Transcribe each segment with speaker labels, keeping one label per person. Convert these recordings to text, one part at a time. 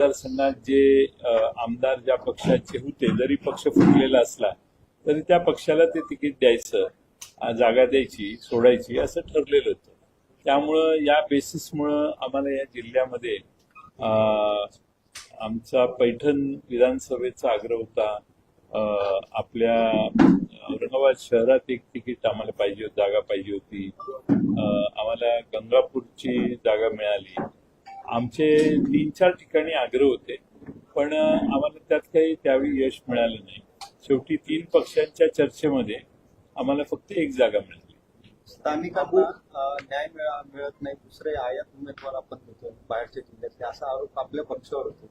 Speaker 1: मतदारसंघात जे आमदार ज्या पक्षाचे होते जरी पक्ष फुटलेला असला तरी त्या पक्षाला ते तिकीट द्यायचं जागा द्यायची सोडायची असं ठरलेलं होतं. त्यामुळं या बेसिसमुळं आम्हाला या जिल्ह्यामध्ये आमचा पैठण विधानसभेचा आग्रह होता आपल्या औरंगाबाद शहरात एक तिकीट आम्हाला पाहिजे होती जागा पाहिजे होती. आम्हाला गंगापूरची जागा मिळाली. आमचे तीन चार ठिकाणी आग्रह होते पण आम्हाला त्यात काही त्यावेळी यश मिळालं नाही. शेवटी तीन पक्षांच्या चर्चेमध्ये आम्हाला फक्त एक जागा मिळाली.
Speaker 2: स्थानिकांना न्याय मिळत नाही दुसरे आयात उमेदवार आपण देतो बाहेरच्या जिल्ह्यातले असा आरोप आपल्या पक्षावर होतो.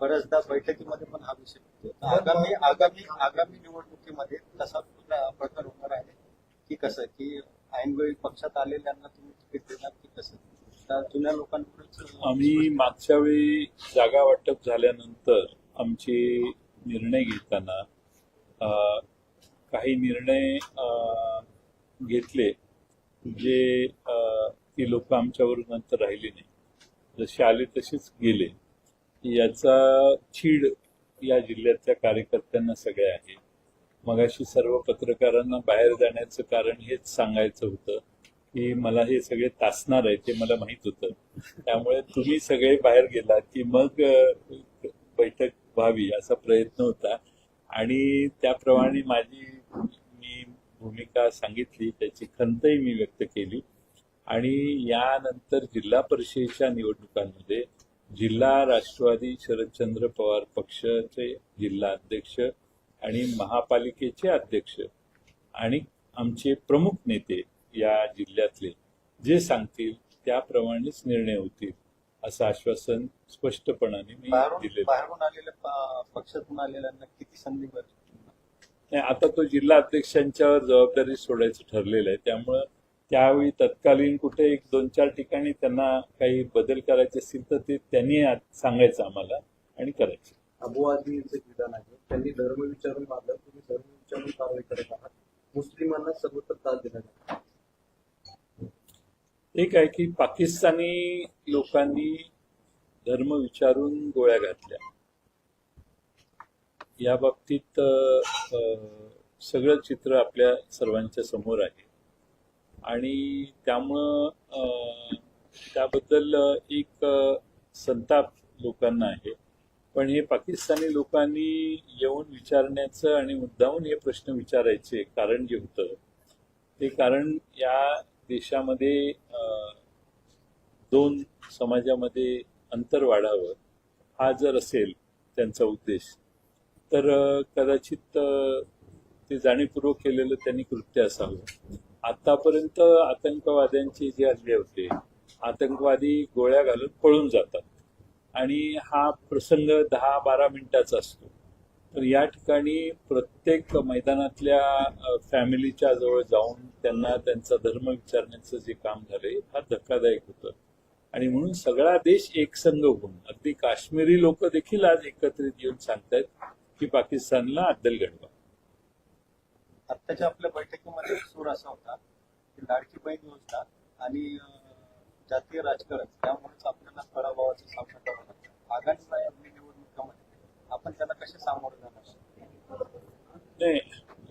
Speaker 2: बऱ्याचदा बैठकीमध्ये पण हा विषय होतो. आगामी आगामी आगामी निवडणुकीमध्ये तसा प्रकार होणार आहे? की कसं की ऐनवेळी पक्षात आलेल्यांना तुम्ही तिकीट देणार की कसं? त्या जुन्या लोकांकडूनच
Speaker 1: आम्ही मागच्या वेळी जागा वाटप झाल्यानंतर आमचे निर्णय घेताना काही निर्णय घेतले जे ती लोक आमच्यावर नंतर राहिली नाही. जसे आले तसेच गेले. याचा चीड या जिल्ह्यातल्या कार्यकर्त्यांना सगळ्या आहे. मगाशी सर्व पत्रकारांना बाहेर जाण्याचं कारण हेच सांगायचं होतं. की मला हे सगळे तासणार आहे ते मला माहीत होतं. त्यामुळे तुम्ही सगळे बाहेर गेलात की मग बैठक व्हावी असा प्रयत्न होता. आणि त्याप्रमाणे माझी मी भूमिका सांगितली त्याची खंतही मी व्यक्त केली. आणि यानंतर जिल्हा परिषदेच्या निवडणुकांमध्ये जिल्हा राष्ट्रवादी शरदचंद्र पवार पक्षाचे जिल्हा अध्यक्ष आणि महापालिकेचे अध्यक्ष आणि आमचे प्रमुख नेते या जिल्ह्यातले. जे सांगतील त्याप्रमाणेच निर्णय होतील असं आश्वासन स्पष्टपणाने मी दिलेलं.
Speaker 2: बाहेरून आलेल्या पक्षातून आलेल्यांना किती संधी
Speaker 1: नाही, आता तो जिल्हा अध्यक्षांच्यावर जबाबदारी सोडायचं ठरलेलं आहे. त्यामुळं त्यावेळी तत्कालीन कुठे एक दोन चार ठिकाणी त्यांना काही बदल करायचे असतील तर ते त्यांनी सांगायचं आम्हाला आणि करायचे.
Speaker 3: अबू आझमी यांचं विधान आहे. त्यांनी धर्म विचारून मारलं तुम्ही धर्म विचारून कारवाई करत आहात. मुस्लिमांना सर्वत्र त्रास दिला जातो
Speaker 1: एक आहे की पाकिस्तानी लोकांनी धर्म विचारून गोळ्या घातल्या. या बाबतीत सगळं चित्र आपल्या सर्वांच्या समोर आहे. आणि त्यामुळं त्याबद्दल एक संताप लोकांना आहे. पण हे पाकिस्तानी लोकांनी येऊन विचारण्याचं आणि मुद्दाहून हे प्रश्न विचारायचे कारण जे होतं ते कारण या देशामध्ये दोन समाजामध्ये अंतर वाढावं हा जर असेल त्यांचा उद्देश तर कदाचित ते जाणीवपूर्वक केलेलं त्यांनी कृत्य असावं. आतापर्यंत आतंकवाद्यांचे जे हल्ले होते आतंकवादी गोळ्या घालून पळून जातात. आणि हा प्रसंग दहा बारा मिनिटाचा असतो. तर या ठिकाणी प्रत्येक मैदानातल्या फॅमिलीच्या जवळ जाऊन त्यांना त्यांचा धर्म विचारण्याचं जे काम झालंय हा धक्कादायक होतं. आणि म्हणून सगळा देश एकसंघ होऊन अगदी काश्मीरी लोक देखील आज एकत्रित येऊन सांगतायत की पाकिस्तानला अद्दल घडवा.
Speaker 2: आत्ताच्या आपल्या बैठकीमध्ये सूर असा होता की लाडकी बहीण योजना आणि जातीय राजकारण त्यामुळेच आपल्याला पराभवाचा सामना करावा लागतो आगामी आपली निवडणुकामध्ये आपण त्याला कसे सामोरं जाणार?
Speaker 1: नाही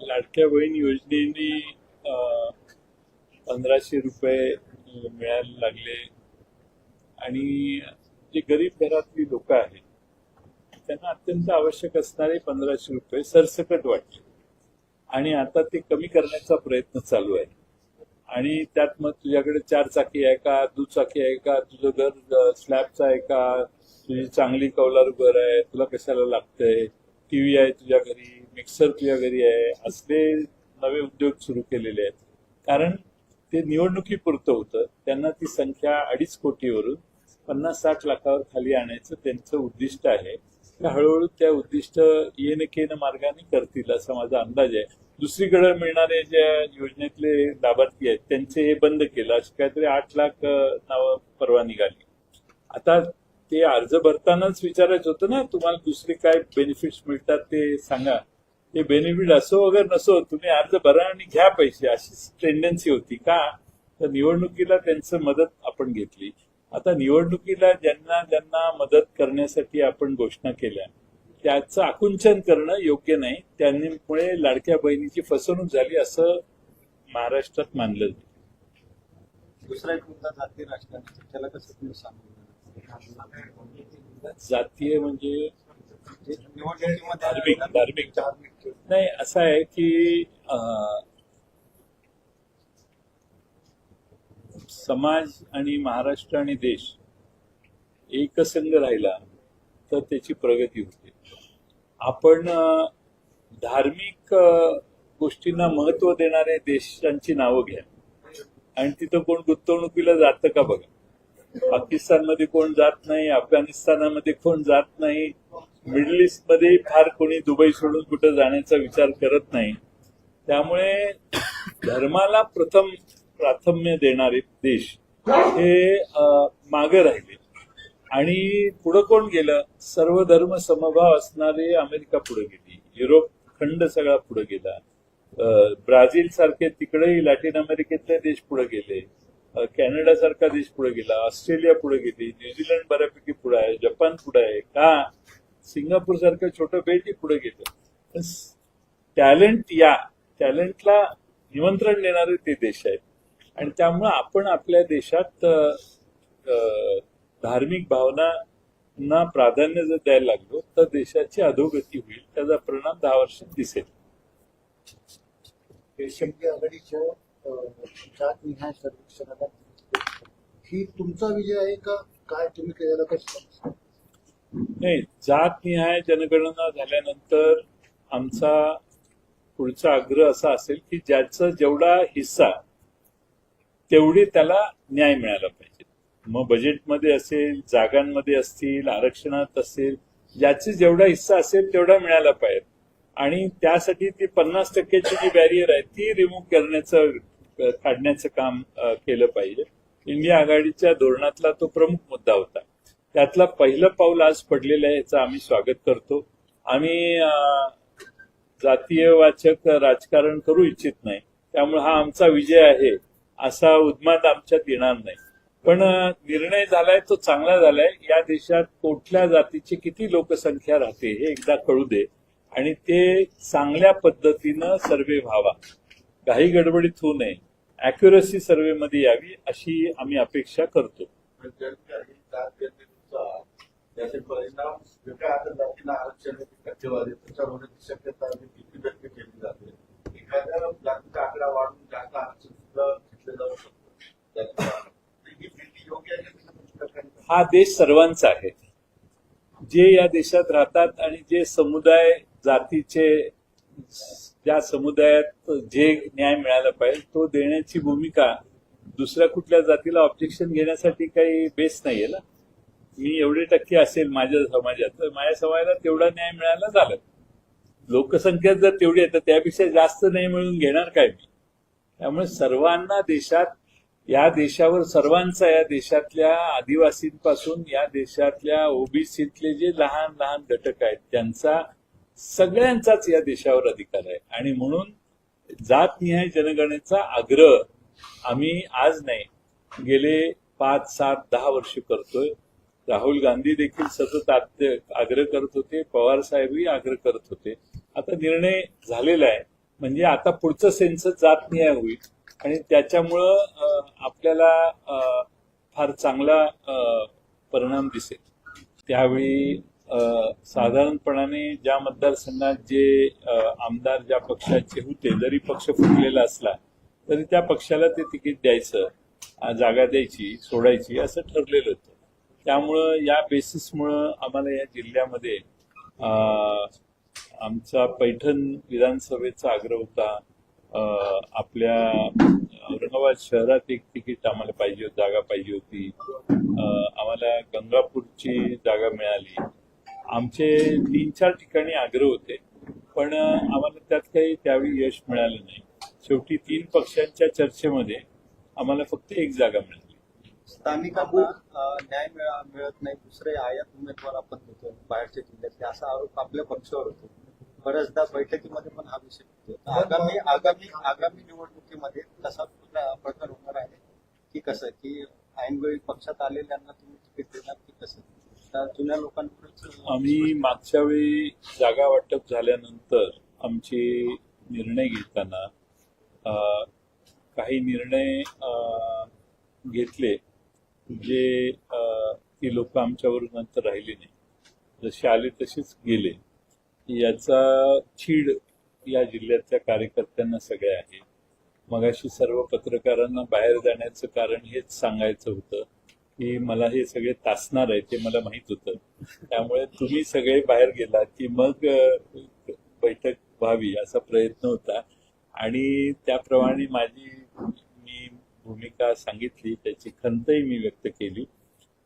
Speaker 1: लाडक्या बहीण योजनेने पंधराशे रुपये मिळायला लागले. आणि जे गरीब घरातली लोक आहेत त्यांना अत्यंत आवश्यक असणारे पंधराशे रुपये सरसकट वाटले. आणि आता ते कमी करण्याचा प्रयत्न चालू आहे. आणि त्यात मग तुझ्याकडे चार चाकी आहे का दुचाकी आहे का तुझं घर स्लॅबचं आहे का तुझी चांगली कौलारू घर आहे तुला कशाला लागतंय? टीव्ही आहे तुझ्या घरी मिक्सर तुझ्या घरी आहे. असले नवे उद्योग सुरू केलेले आहेत. कारण ते निवडणुकीपुरतं होतं. त्यांना ती संख्या अडीच कोटीवरून पन्नास साठ लाखावर खाली आणायचं त्यांचं उद्दिष्ट आहे. हळूहळू त्या उद्दिष्ट येन केन मार्गाने करतील असा माझा अंदाज आहे. दुसरीकडे मिळणारे ज्या योजनेतले लाभार्थी आहेत त्यांचे हे बंद केलं. अशी काहीतरी आठ लाख नावं परवा निघाली. आता ते अर्ज भरतानाच विचारायचं होतं ना तुम्हाला दुसरे काय बेनिफिट्स मिळतात ते सांगा. ते बेनिफिट असो वगैरे नसो तुम्ही अर्ज भरा आणि घ्या पैसे. अशीच टेंडन्सी होती का? तर निवडणुकीला त्यांचं मदत आपण घेतली. आता निवडणुकीला ज्यांना ज्यांना मदत करण्यासाठी आपण घोषणा केल्या त्याचं आकुंचन करणं योग्य नाही. त्यामुळे लाडक्या बहिणीची फसवणूक झाली असं महाराष्ट्रात मानलं.
Speaker 2: दुसरा एक मुद्दा जाती राजकारणाचा त्याला कसं तुम्ही सांगू
Speaker 1: जातीय म्हणजे धार्मिक धार्मिक. नाही असं आहे की समाज आणि महाराष्ट्र आणि देश एकसंग राहिला तर त्याची प्रगती होते. आपण धार्मिक गोष्टींना महत्त्व देणारे देशांची नावं घ्या. आणि तिथं कोण गुंतवणुकीला जातं का बघा? पाकिस्तानमध्ये कोण जात नाही अफगाणिस्तानामध्ये कोण जात नाही मिडल ईस्टमध्ये फार कोणी दुबई सोडून कुठं जाण्याचा विचार करत नाही. त्यामुळे धर्माला प्रथम प्राथम्य देणारे देश हे मागे राहिले. आणि पुढं कोण गेलं? सर्व धर्म समभाव असणारे अमेरिका पुढे गेली. युरोप खंड सगळा पुढे गेला. ब्राझील सारखे तिकडेही लॅटिन अमेरिकेतले देश पुढे गेले. कॅनडा सारखा देश पुढे गेला. ऑस्ट्रेलिया पुढे गेली. न्यूझीलंड बऱ्यापैकी पुढे आहे. जपान पुढे आहे. का? सिंगापूर सारखं छोटं बेटी पुढे घेतं. टॅलेंट या. टॅलेंटला निमंत्रण देणारे ते देश आहेत. आणि त्यामुळं आपण आपल्या देशात अं, धार्मिक भावनांना प्राधान्य जर द्यायला लागलो तर देशाची अधोगती होईल. त्याचा परिणाम दहा वर्षात दिसेल.
Speaker 4: देशमुखी आघाडीच्या अं, जात निहाय सर्वेक्षणाला ही तुमचा विजय आहे का? काय तुम्ही केलेला कसं?
Speaker 1: नाही जातनिहाय जनगणना झाल्यानंतर आमचा पुढचा आग्रह असा असेल की ज्याचा जेवढा हिस्सा तेवढी त्याला न्याय मिळाला पाहिजे. मग बजेटमध्ये असेल जागांमध्ये असतील आरक्षणात असेल ज्याचा जेवढा हिस्सा असेल तेवढा मिळाला पाहिजे. आणि त्यासाठी ती पन्नास टक्क्याची जी बॅरियर आहे ती रिमूव्ह करण्याचं काढण्याचं काम केलं पाहिजे. इंडिया आघाडीच्या धोरणातला तो प्रमुख मुद्दा होता. त्यातला पहिलं पाऊल आज पडलेलं आहे याचं आम्ही स्वागत करतो. आम्ही जातीयवाचक राजकारण करू इच्छित नाही. त्यामुळे हा आमचा विजय आहे असा उद्माद आमच्यात येणार नाही. पण निर्णय झालाय तो चांगला झालाय. या देशात कुठल्या जातीची किती लोकसंख्या राहते हे एकदा कळू दे. आणि ते चांगल्या पद्धतीनं सर्वे व्हावा. काही गडबडीत होऊ नये. अॅक्युरसी सर्वे मध्ये यावी अशी आम्ही अपेक्षा करतो.
Speaker 3: त्याचे परिणाम वेगळ्या आता जातीला आरक्षण टक्केवारी त्याच्यामध्ये ती शक्यता किती व्यक्त केली जाते. एखाद्या जातीचा आकडा वाढून जागा आरक्षण सुद्धा घेतले जाऊ शकतो. हा
Speaker 1: देश सर्वांचा आहे. जे या देशात राहतात आणि जे समुदाय जातीचे ज्या समुदायात जे न्याय मिळाला पाहिजे तो देण्याची भूमिका दुसऱ्या कुठल्या जातीला ऑब्जेक्शन घेण्यासाठी काही बेस नाहीये ना? मी एवढे टक्के असेल माझ्या समाजात तर माझ्या समाजाला तेवढा न्याय मिळाला झालं. लोकसंख्या जर तेवढी आहे तर त्यापेक्षा जास्त न्याय मिळून घेणार काय मी? त्यामुळे सर्वांना देशात या देशावर सर्वांचा या देशातल्या आदिवासींपासून या देशातल्या ओबीसीतले जे लहान लहान घटक आहेत त्यांचा सगळ्यांचाच या देशावर अधिकार आहे. आणि म्हणून जातनिहाय जनगणनेचा आग्रह आम्ही आज नाही गेले पाच सात दहा वर्ष करतोय. राहुल गांधी देखील सतत आग्रह करत होते पवार साहेबही आग्रह करत होते. आता निर्णय झालेला आहे. म्हणजे आता पुढचं सेन्सस जातनिहाय होईल. आणि त्याच्यामुळं आपल्याला फार चांगला परिणाम दिसेल. त्यावेळी साधारणपणाने ज्या मतदारसंघात जे आमदार ज्या पक्षाचे होते जरी पक्ष फुटलेला असला तरी त्या पक्षाला ते तिकीट द्यायचं जागा द्यायची सोडायची असं ठरलेलं होतं. त्यामुळं या बेसिसमुळं आम्हाला या जिल्ह्यामध्ये आमचा पैठण विधानसभेचा आग्रह होता. आपल्या औरंगाबाद शहरात एक तिकीट आम्हाला पाहिजे होती जागा पाहिजे होती. आम्हाला गंगापूरची जागा मिळाली. आमचे तीन चार ठिकाणी आग्रह होते पण आम्हाला त्यात काही त्यावेळी यश मिळालं नाही. शेवटी तीन पक्षांच्या चर्चेमध्ये आम्हाला फक्त एक जागा मिळाली.
Speaker 2: स्थानिकांना न्याय मिळत नाही दुसरे आयात उमेदवार आपण देतो बाहेरच्या जिल्ह्यातले असा आरोप आपल्या पक्षावर होतो. बऱ्याचदा बैठकीमध्ये पण हा विषय आगामी आगामी आगामी निवडणुकीमध्ये तसा प्रकार होणार आहे की कसं? की ऐनवेळी पक्षात आलेल्यांना तुम्ही तिकीट देणार की कसं? तर जुन्या लोकांवरच
Speaker 1: आम्ही मागच्या वेळी जागा वाटप झाल्यानंतर आमचे निर्णय घेताना काही निर्णय घेतले. जे ती लोक आमच्यावर नंतर राहिली नाही. जसे आले तसेच गेले. याचा चीड या जिल्ह्यातल्या कार्यकर्त्यांना सगळ्या आहे. मगाशी सर्व पत्रकारांना बाहेर जाण्याचं कारण हेच सांगायचं होतं की मला हे सगळे तासणार आहे ते मला माहीत होतं. त्यामुळे तुम्ही सगळे बाहेर गेला की मग बैठक व्हावी असा प्रयत्न होता. आणि त्याप्रमाणे माझी मी भूमिका सांगितली त्याची खंतही मी व्यक्त केली.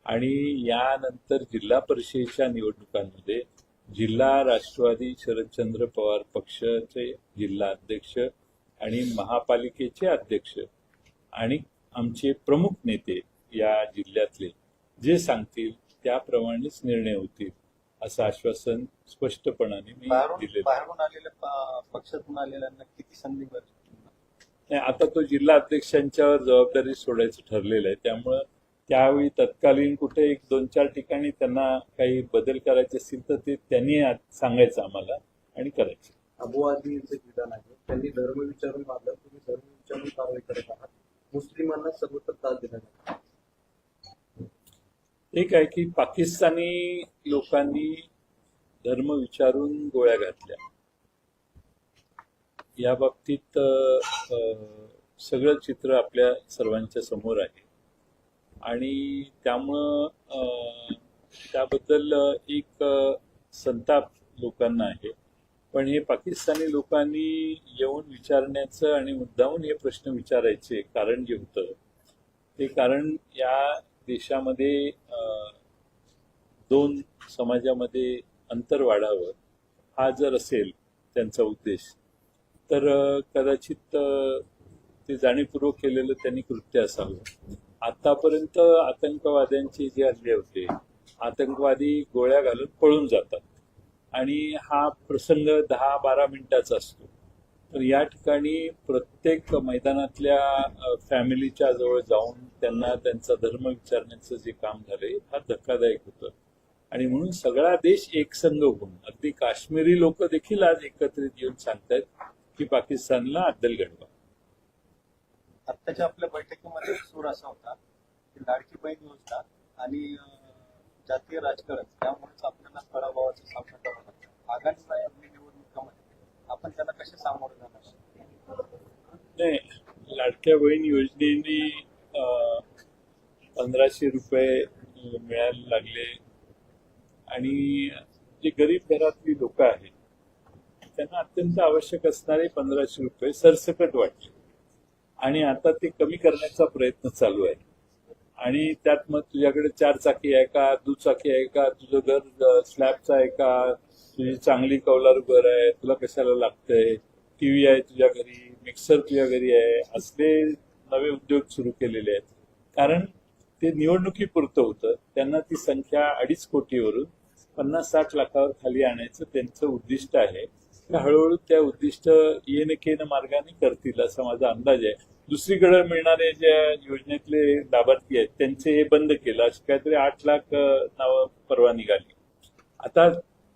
Speaker 1: आणि यानंतर जिल्हा परिषदेच्या निवडणुकांमध्ये जिल्हा राष्ट्रवादी शरदचंद्र पवार पक्षाचे जिल्हा अध्यक्ष आणि महापालिकेचे अध्यक्ष आणि आमचे प्रमुख नेते या जिल्ह्यातले जे सांगतील त्याप्रमाणेच निर्णय होतील असं आश्वासन स्पष्टपणाने मी
Speaker 2: प- पक्षातून आलेल्यांना किती संधी
Speaker 1: नाही, आता तो जिल्हा अध्यक्षांच्यावर जबाबदारी सोडायचं ठरलेलं आहे. त्यामुळं त्यावेळी तत्कालीन कुठे एक दोन चार ठिकाणी त्यांना काही बदल करायचे असतील तर ते त्यांनी सांगायचं आम्हाला आणि करायचे.
Speaker 5: अबू आझमी यांचं विधान आहे. त्यांनी धर्म विचारून मारलं. तुम्ही धर्म विचारून कारवाई करत आहात. मुस्लिमांना सर्वत्र त्रास देण्यात
Speaker 1: एक आहे की पाकिस्तानी लोकांनी धर्म विचारून गोळ्या घातल्या. या बाबतीत सगळं चित्र आपल्या सर्वांच्या समोर आहे. आणि त्यामुळं त्याबद्दल एक संताप लोकांना आहे. पण हे पाकिस्तानी लोकांनी येऊन विचारण्याचं आणि मुद्दाहून हे प्रश्न विचारायचे कारण जे होतं ते कारण या देशामध्ये दोन समाजामध्ये अंतर वाढावं हा जर असेल त्यांचा उद्देश तर कदाचित ते जाणीवपूर्वक केलेलं त्यांनी कृत्य असावं. आतापर्यंत आतंकवाद्यांचे जे हल्ले होते आतंकवादी गोळ्या घालून पळून जातात. आणि हा प्रसंग दहा बारा मिनिटाचा असतो. तर या ठिकाणी प्रत्येक मैदानातल्या फॅमिलीच्या जवळ जाऊन त्यांना त्यांचा धर्म विचारण्याचं जे काम झालंय फार धक्कादायक होतं. आणि म्हणून सगळा देश एकसंघ होऊन अगदी काश्मीरी लोक देखील आज एकत्रित येऊन सांगतायत की पाकिस्तानला अद्दल घडवा
Speaker 2: आत्ताच्या आपल्या बैठकीमध्ये सूर असा होता की लाडकी बहीण योजना आणि जातीय राजकारण त्यामुळेच आपल्याला पराभवाचा सामना करावा लागतो. आगामी आपली निवडणुकामध्ये. आपण त्याला कसे सामोरे जाणार?
Speaker 1: नाही लाडक्या बहीण योजनेने पंधराशे रुपये मिळायला लागले. आणि जे गरीब घरातली लोक आहेत त्यांना अत्यंत आवश्यक असणारे पंधराशे रुपये सरसकट वाटले. आणि आता ते कमी करण्याचा प्रयत्न चालू आहे. आणि त्यात मग तुझ्याकडे चार चाकी आहे का? दुचाकी आहे का? तुझं घर स्लॅबचं आहे का? तुझी चांगली कौलारू घर आहे? तुला कशाला लागतंय? टीव्ही आहे तुझ्या घरी? मिक्सर तुझ्या घरी आहे? असले नवे उद्योग सुरू केलेले आहेत. कारण ते निवडणुकीपुरतं होतं. त्यांना ती संख्या अडीच कोटीवरून पन्नास साठ लाखावर खाली आणायचं त्यांचं उद्दिष्ट आहे. हळूहळू त्या उद्दिष्ट येन केन मार्गाने करतील असा माझा अंदाज आहे. दुसरीकडे मिळणारे ज्या योजनेतले लाभार्थी आहेत त्यांचे हे बंद केलं अशी काहीतरी आठ लाख नावं परवा निघाली. आता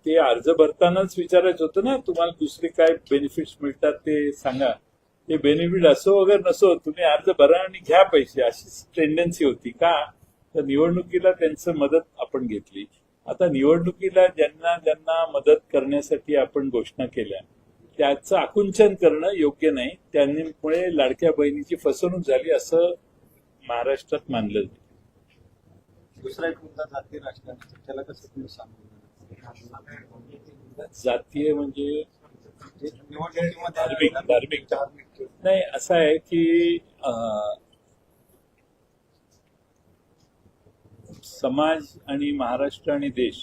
Speaker 1: ते अर्ज भरतानाच विचारायचं होतं ना तुम्हाला दुसरे काय बेनिफिट्स मिळतात ते सांगा. ते बेनिफिट असो वगैरे नसो तुम्ही अर्ज भरा आणि घ्या पैसे अशीच टेंडन्सी होती का? तर निवडणुकीला त्यांचं मदत आपण घेतली. आता निवडणुकीला ज्यांना ज्यांना मदत करण्यासाठी आपण घोषणा केल्या त्याचं आकुंचन करणं योग्य नाही. त्यामुळे लाडक्या बहिणीची फसवणूक झाली असं महाराष्ट्रात मानलं जातं.
Speaker 2: दुसरा एक मुद्दा जातीय राजकारणाचा त्याला कसं तुम्ही
Speaker 1: जातीय म्हणजे धार्मिक धार्मिक. नाही असं आहे की समाज आणि महाराष्ट्र आणि देश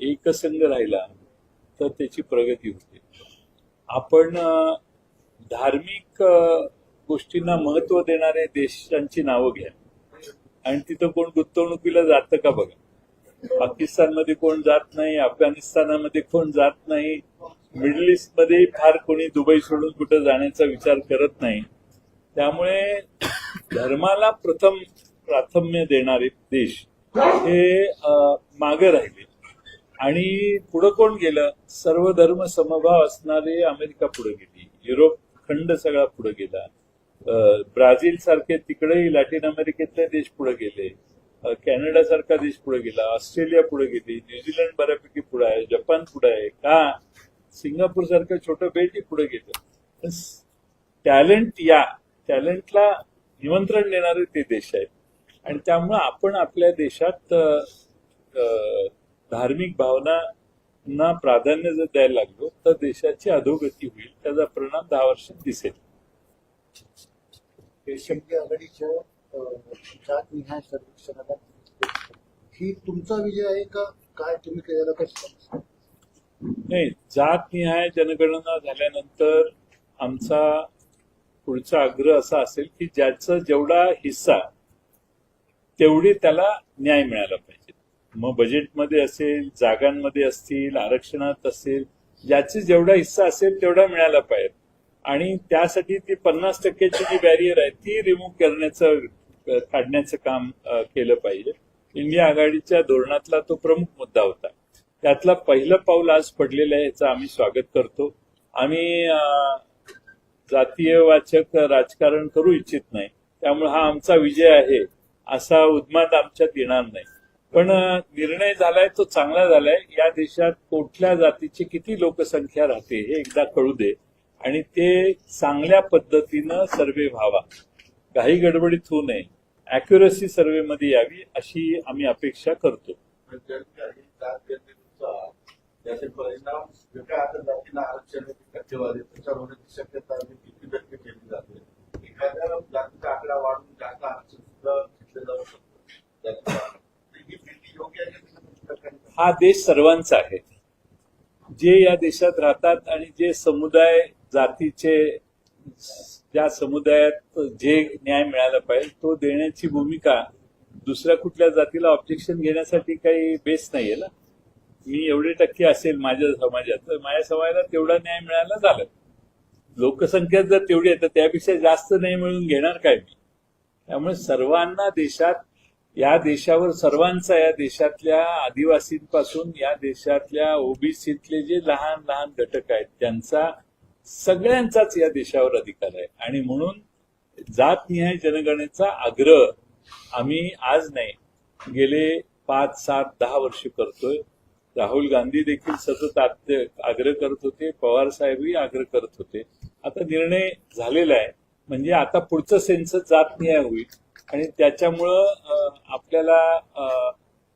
Speaker 1: एकसंघ राहिला तर त्याची प्रगती होते. आपण धार्मिक गोष्टींना महत्त्व देणारे देशांची नावं घ्या. आणि तिथं कोण गुंतवणुकीला जातं का बघा? पाकिस्तानमध्ये कोण जात नाही अफगाणिस्तानामध्ये कोण जात नाही मिडल ईस्टमध्ये फार कोणी दुबई सोडून कुठं जाण्याचा विचार करत नाही. त्यामुळे धर्माला प्रथम प्राथम्य देणारे देश हे मागे राहिले. आणि पुढं कोण गेलं? सर्व धर्म समभाव असणारे अमेरिका पुढे गेली. युरोप खंड सगळा पुढे गेला. ब्राझील सारखे तिकडेही लॅटिन अमेरिकेतले देश पुढे गेले. कॅनडा सारखा देश पुढे गेला. ऑस्ट्रेलिया पुढे गेली. न्यूझीलंड बऱ्यापैकी पुढे आहे. जपान पुढे आहे. का? सिंगापूर सारखं छोटं बेटी पुढे गेलं. टॅलेंट या. टॅलेंटला निमंत्रण देणारे ते देश आहेत. आणि त्यामुळं आपण आपल्या देशात धार्मिक भावनांना प्राधान्य जर द्यायला लागलो तर देशाची अधोगती होईल. त्याचा परिणाम दहा वर्षात दिसेल.
Speaker 4: ही तुमचा विजय आहे का? काय तुम्ही केलेला कसं
Speaker 1: नाही जातनिहाय जनगणना झाल्यानंतर आमचा पुढचा आग्रह असा असेल की ज्याचा जेवढा हिस्सा तेवढी त्याला न्याय मिळाला पाहिजे. मग बजेटमध्ये असेल जागांमध्ये असतील आरक्षणात असेल याची जेवढा हिस्सा असेल तेवढा मिळाला पाहिजे. आणि त्यासाठी ती पन्नास टक्क्याची जी बॅरियर आहे ती रिमूव्ह करण्याचं काढण्याचं काम केलं पाहिजे. इंडिया आघाडीच्या धोरणातला तो प्रमुख मुद्दा होता. त्यातला पहिलं पाऊल आज पडलेलं आहे याचं आम्ही स्वागत करतो. आम्ही जातीय जातीयवाचक राजकारण करू इच्छित नाही. त्यामुळे हा आमचा विजय आहे. असा उद्मात आमच्यात येणार नाही. पण निर्णय झालाय तो चांगला झालाय. या देशात कुठल्या जातीची किती लोकसंख्या राहते हे एकदा कळू दे. आणि ते चांगल्या पद्धतीनं सर्वे व्हावा. काही गडबडीत होऊ नये. अॅक्युरसी सर्वे मध्ये यावी अशी आम्ही अपेक्षा करतो.
Speaker 3: आरक्षण शक्यता घेतलं जाऊ हा
Speaker 1: देश सर्वांचा आहे. जे या देशात राहतात आणि जे समुदाय जातीचे ज्या समुदायात जे न्याय मिळाला पाहिजे तो देण्याची भूमिका दुसऱ्या कुठल्या जातीला ऑब्जेक्शन घेण्यासाठी काही बेस नाहीये ना. मी एवढे टक्के असेल माझ्या समाजात तर माझ्या समाजाला तेवढा न्याय मिळाला झालं. लोकसंख्या जर तेवढी आहे तर त्यापेक्षा जास्त न्याय मिळून घेणार काय मी? त्यामुळे सर्वांना देशात या देशावर सर्वांचा या देशातल्या आदिवासींपासून या देशातल्या ओबीसीतले जे लहान लहान घटक आहेत त्यांचा सगळ्यांचाच या देशावर अधिकार आहे. आणि म्हणून जातनिहाय जनगणनेचा आग्रह आम्ही आज नाही गेले पाच सात दहा वर्ष करतोय. राहुल गांधी देखील सतत आग्रह करत होते पवार साहेबही आग्रह करत होते. आता निर्णय झालेला आहे. म्हणजे आता पुढचं सेन्सस नाही होईल. आणि त्याच्यामुळं आपल्याला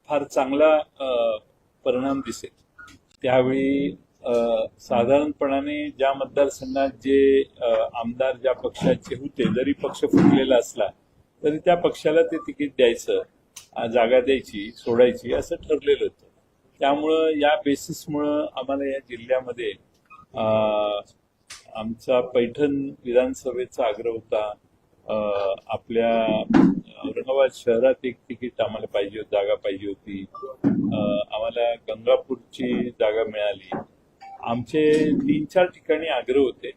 Speaker 1: फार चांगला परिणाम दिसेल. त्यावेळी साधारणपणाने ज्या मतदारसंघात जे आमदार ज्या पक्षाचे होते जरी पक्ष फुटलेला असला तरी त्या पक्षाला ते तिकीट द्यायचं जागा द्यायची सोडायची असं ठरलेलं होतं. त्यामुळं या बेसिसमुळं आम्हाला या जिल्ह्यामध्ये अं, आमचा पैठण विधानसभेचा आग्रह होता. आपल्या औरंगाबाद शहरात एक तिकीट आम्हाला पाहिजे होती जागा पाहिजे होती. आम्हाला गंगापूरची जागा मिळाली. आमचे तीन चार ठिकाणी आग्रह होते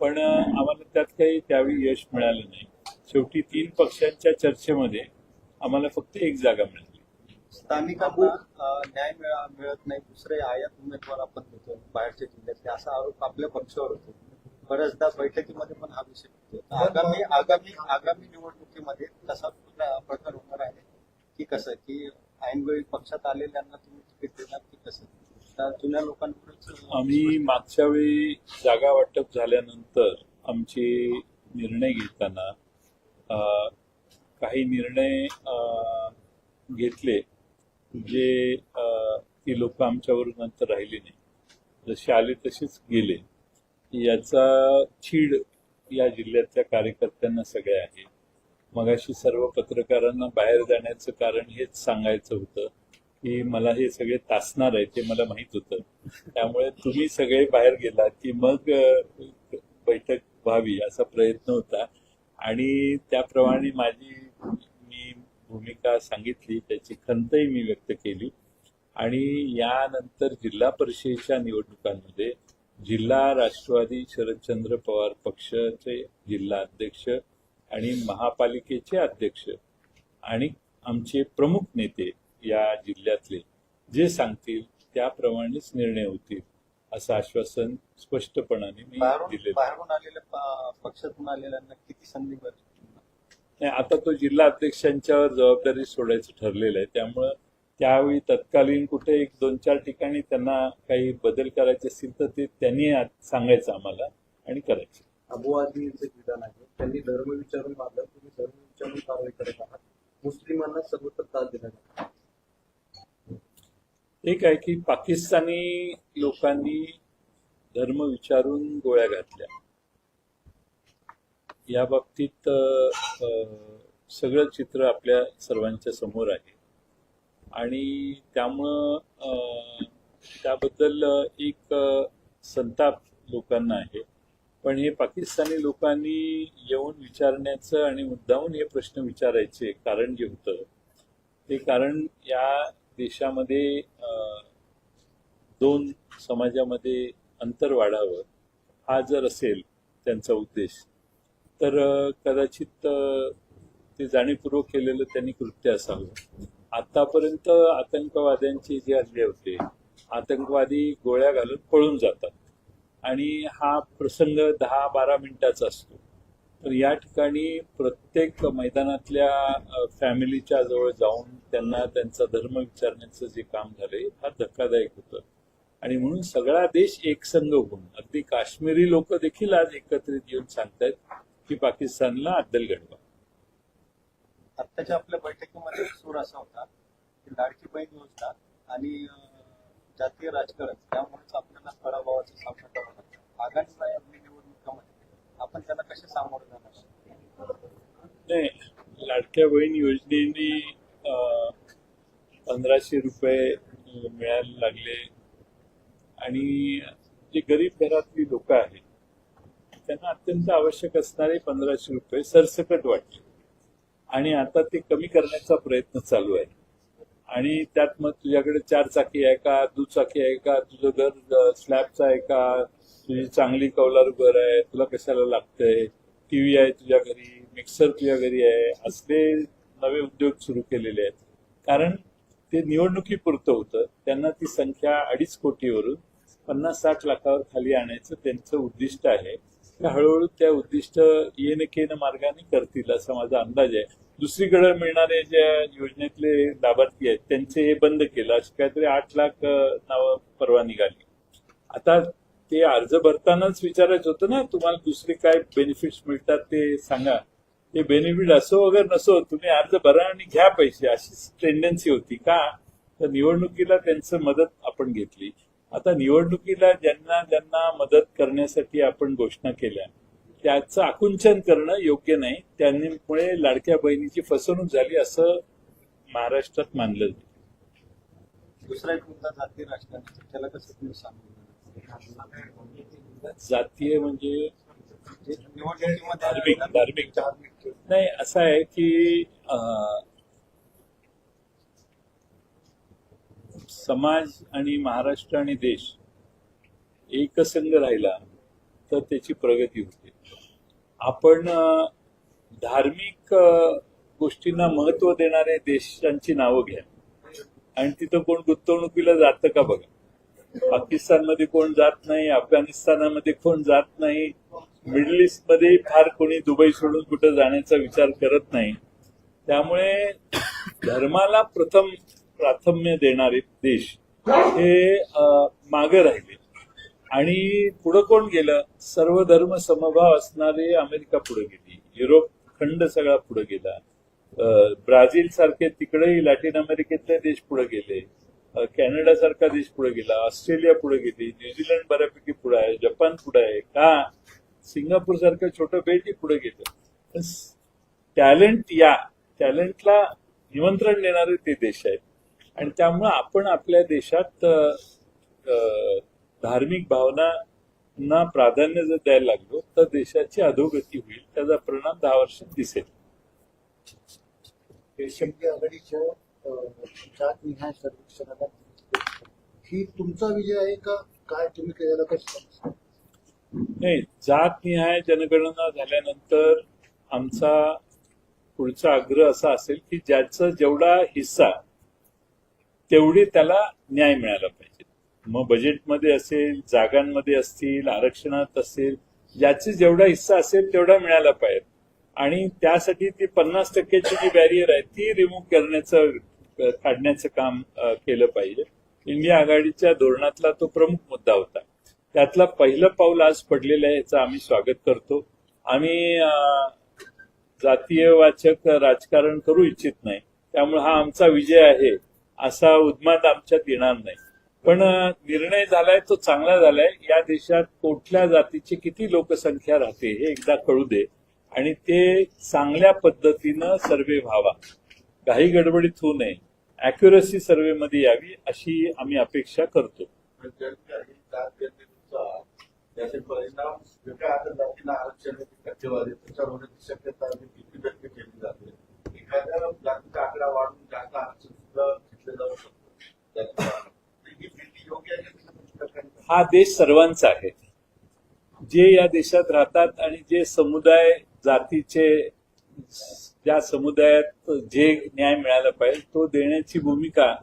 Speaker 1: पण आम्हाला त्यात काही त्यावेळी यश मिळालं नाही. शेवटी तीन पक्षांच्या चर्चेमध्ये आम्हाला फक्त एक जागा मिळाली.
Speaker 2: स्थानिकांना न्याय मिळत नाही दुसरे आयात उमेदवार आपण देतो बाहेरच्या जिल्ह्यातले असा आरोप आपल्या पक्षावर होतो. बऱ्याचदा बैठकीमध्ये पण हा विषय होतो आगामी आगामी आगामी निवडणुकीमध्ये तसा प्रकार होणार आहे? की कसं? की ऐनवेळी पक्षात आलेल्यांना तुम्ही तिकीट देणार की कसं? जुन्या लोकांकडून
Speaker 1: आम्ही मागच्या वेळी जागा वाटप झाल्यानंतर आमचे निर्णय घेताना काही निर्णय घेतले. जे ती लोक आमच्यावर नंतर राहिली नाही. जसे आले तसेच गेले. याचा चीड या जिल्ह्यातल्या कार्यकर्त्यांना सगळ्या आहे. मगाशी सर्व पत्रकारांना बाहेर जाण्याचं कारण हेच सांगायचं होतं की मला हे सगळे तासणार आहे ते मला माहीत होतं. त्यामुळे तुम्ही सगळे बाहेर गेलात की मग बैठक व्हावी असा प्रयत्न होता. आणि त्याप्रमाणे माझी मी भूमिका सांगितली त्याची खंतही मी व्यक्त केली. आणि यानंतर जिल्हा परिषदेच्या निवडणुकांमध्ये जिल्हा राष्ट्रवादी शरदचंद्र पवार पक्षाचे जिल्हा अध्यक्ष आणि महापालिकेचे अध्यक्ष आणि आमचे प्रमुख नेते या जिल्ह्यातले जे सांगतील त्याप्रमाणेच निर्णय होतील असं आश्वासन स्पष्टपणाने मी.
Speaker 2: बाहेरून आलेल्या प- पक्षातून आलेल्यांना किती संधी
Speaker 1: नाही आता तो जिल्हा अध्यक्षांच्यावर जबाबदारी सोडायचं ठरलेलं आहे त्यामुळं त्यावेळी तत्कालीन कुठे एक दोन चार ठिकाणी त्यांना काही बदल करायचे असतील तर ते त्यांनी सांगायचं आम्हाला आणि करायचे.
Speaker 5: अबू आझमी यांचं विधान आहे. त्यांनी धर्म विचारून मारलं. तुम्ही धर्म विचारून कारवाई करत आहात. मुस्लिमांना सर्वत्र त्रास देण्यात
Speaker 1: एक आहे की पाकिस्तानी लोकांनी धर्म विचारून गोळ्या घातल्या. या बाबतीत सगळं चित्र आपल्या सर्वांच्या समोर आहे. आणि त्यामुळं त्याबद्दल एक संताप लोकांना आहे. पण हे पाकिस्तानी लोकांनी येऊन विचारण्याचं आणि मुद्दाहून हे प्रश्न विचारायचे कारण जे होतं ते कारण या देशामध्ये दोन समाजामध्ये अंतर वाढावं हा जर असेल त्यांचा उद्देश तर कदाचित ते जाणीवपूर्वक केलेलं त्यांनी कृत्य असावं. आतापर्यंत आतंकवाद्यांचे जे हल्ले होते आतंकवादी गोळ्या घालून पळून जातात. आणि हा प्रसंग दहा बारा मिनिटाचा असतो. तर या ठिकाणी प्रत्येक मैदानातल्या फॅमिलीच्या जवळ जाऊन त्यांना त्यांचा धर्म विचारण्याचं जे काम झालंय हा धक्कादायक होतं. आणि म्हणून सगळा देश एकसंघ होऊन अगदी काश्मीरी लोक देखील आज एकत्रित येऊन सांगतायत की पाकिस्तानला अद्दल घडवा.
Speaker 2: आत्ताच्या आपल्या बैठकीमध्ये सूर असा होता की लाडकी बहीण योजना आणि जातीय राजकारण त्यामुळेच आपल्याला पराभवाचा सामना करावा लागतो. आगामी निवडणुकामध्ये आपण त्याला कसे सामोरं जाणार?
Speaker 1: नाही लाडक्या बहीण योजनेने पंधराशे रुपये मिळायला लागले. आणि जे गरीब घरातली लोक आहेत त्यांना अत्यंत आवश्यक असणारे पंधराशे रुपये सरसकट वाटले. आणि आता ते कमी करण्याचा प्रयत्न चालू आहे. आणि त्यात मग तुझ्याकडे चार चाकी आहे का? दुचाकी आहे का? तुझं घर स्लॅबचं आहे का? तुझी चांगली कौलारू घर आहे? तुला कशाला लागतंय? टीव्ही आहे तुझ्या घरी? मिक्सर तुझ्या घरी आहे? असले नवे उद्योग सुरू केलेले आहेत. कारण ते निवडणुकीपुरतं होतं. त्यांना ती संख्या अडीच कोटीवरून पन्नास साठ लाखावर खाली आणायचं त्यांचं उद्दिष्ट आहे. हळूहळू त्या उद्दिष्ट येन केन मार्गाने करतील असा माझा अंदाज आहे. दुसरीकडे मिळणारे ज्या योजनेतले लाभार्थी आहेत त्यांचे हे बंद केलं अशी काहीतरी आठ लाख नावं परवा निघाली. आता ते अर्ज भरतानाच विचारायचं होतं ना तुम्हाला दुसरे काय बेनिफिट्स मिळतात ते सांगा. ते बेनिफिट असो वगैरे नसो तुम्ही अर्ज भरा आणि घ्या पैसे अशीच टेंडन्सी होती का? तर निवडणुकीला त्यांचं मदत आपण घेतली. आता निवडणुकीला ज्यांना ज्यांना मदत करण्यासाठी आपण घोषणा केल्या त्याचं आकुंचन करणं योग्य नाही. त्यामुळे लाडक्या बहिणीची फसवणूक झाली असं महाराष्ट्रात मानलं जातं
Speaker 2: दुसरा एक मुद्दा जातीय राजकारणाचा. त्याला कसं तुम्ही सामोरं जाणार?
Speaker 1: जातीय म्हणजे धार्मिक धार्मिक. नाही असं आहे की समाज आणि महाराष्ट्र आणि देश एकसंघ राहिला तर त्याची प्रगती होते. आपण धार्मिक गोष्टींना महत्त्व देणारे देशांची नावं घ्या. आणि तिथं कोण गुंतवणुकीला जातं का बघा? पाकिस्तानमध्ये कोण जात नाही अफगाणिस्तानामध्ये कोण जात नाही मिडल ईस्टमध्ये फार कोणी दुबई सोडून कुठं जाण्याचा विचार करत नाही. त्यामुळे धर्माला प्रथम प्राथम्य देणारे देश हे मागे राहिले. आणि पुढं कोण गेलं? सर्व धर्म समभाव असणारे अमेरिका पुढे गेली. युरोप खंड सगळा पुढे गेला. ब्राझील सारखे तिकडेही लॅटिन अमेरिकेतले देश पुढे गेले. कॅनडा सारखा देश पुढे गेला. ऑस्ट्रेलिया पुढे गेली. न्यूझीलंड बऱ्यापैकी पुढे आहे. जपान पुढे आहे. का? सिंगापूर सारखं छोटं बेटही पुढे गेलं. टॅलेंट या. टॅलेंटला निमंत्रण देणारे ते देश आहेत. आणि त्यामुळं आपण आपल्या देशात अं, धार्मिक भावनांना प्राधान्य जर द्यायला लागलो तर देशाची अधोगती होईल त्याचा परिणाम दहा वर्षात दिसेल.
Speaker 4: आघाडीच्या सर्वेक्षणाला ही तुमचा विजय आहे का? काय तुम्ही केलेला कसं
Speaker 1: नाही जात निहाय जनगणना झाल्यानंतर आमचा पुढचा आग्रह असा असेल की ज्याचा जेवढा हिस्सा तेवढी त्याला न्याय मिळाला पाहिजे. मग बजेटमध्ये असेल जागांमध्ये असतील आरक्षणात असेल याची जेवढा हिस्सा असेल तेवढा मिळाला पाहिजे. आणि त्यासाठी ती पन्नास टक्क्याची जी बॅरियर आहे ती रिमूव्ह करण्याचं काढण्याचं काम केलं पाहिजे. इंडिया आघाडीच्या धोरणातला तो प्रमुख मुद्दा होता. त्यातला पहिलं पाऊल आज पडलेलं आहे याचं आम्ही स्वागत करतो. आम्ही जातीय जातीयवाचक राजकारण करू इच्छित नाही. त्यामुळे हा आमचा विजय आहे असा उद्माद आमच्यात येणार नाही. पण निर्णय झालाय तो चांगला झालाय. या देशात कुठल्या जातीची किती लोकसंख्या राहते हे एकदा कळू दे. आणि ते चांगल्या पद्धतीनं सर्वे व्हावा. काही गडबडीत होऊ नये. अॅक्युरसी सर्वे मध्ये यावी अशी आम्ही अपेक्षा करतो.
Speaker 3: त्याचे परिणाम जातीला आरक्षण शक्यता ही किती केली जाते एखाद्या जातीचा आकडा वाढून जास्त आरक्षण सुद्धा घेतले जाऊ शकतो त्याचा- ही भीती योग्य आहे का किती टक्क्यांनी?
Speaker 1: हा देश सर्वांचा आहे. जे या देशात राहतात आणि जे समुदाय जातीचे ज्या समुदायात जे न्याय मिळाला पाहिजे तो देण्याची भूमिका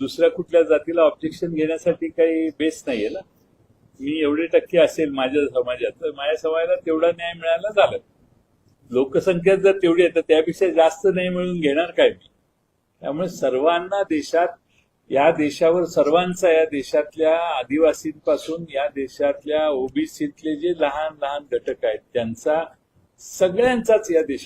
Speaker 1: दुसऱ्या कुठल्या जातीला ऑब्जेक्शन घेण्यासाठी काही बेस नाहीये ना. मी एवढे टक्के असेल माझ्या समाजात तर माझ्या समाजाला तेवढा न्याय मिळाला झालं. लोकसंख्या जर तेवढी आहे तर त्यापेक्षा जास्त न्याय मिळून घेणार काय मी? त्यामुळे सर्वांना देशात या देशावर सर्वांचा या देशातल्या आदिवासींपासून या देशातल्या ओबीसीतले जे लहान लहान घटक आहेत त्यांचा सगळ्यांचाच या देशात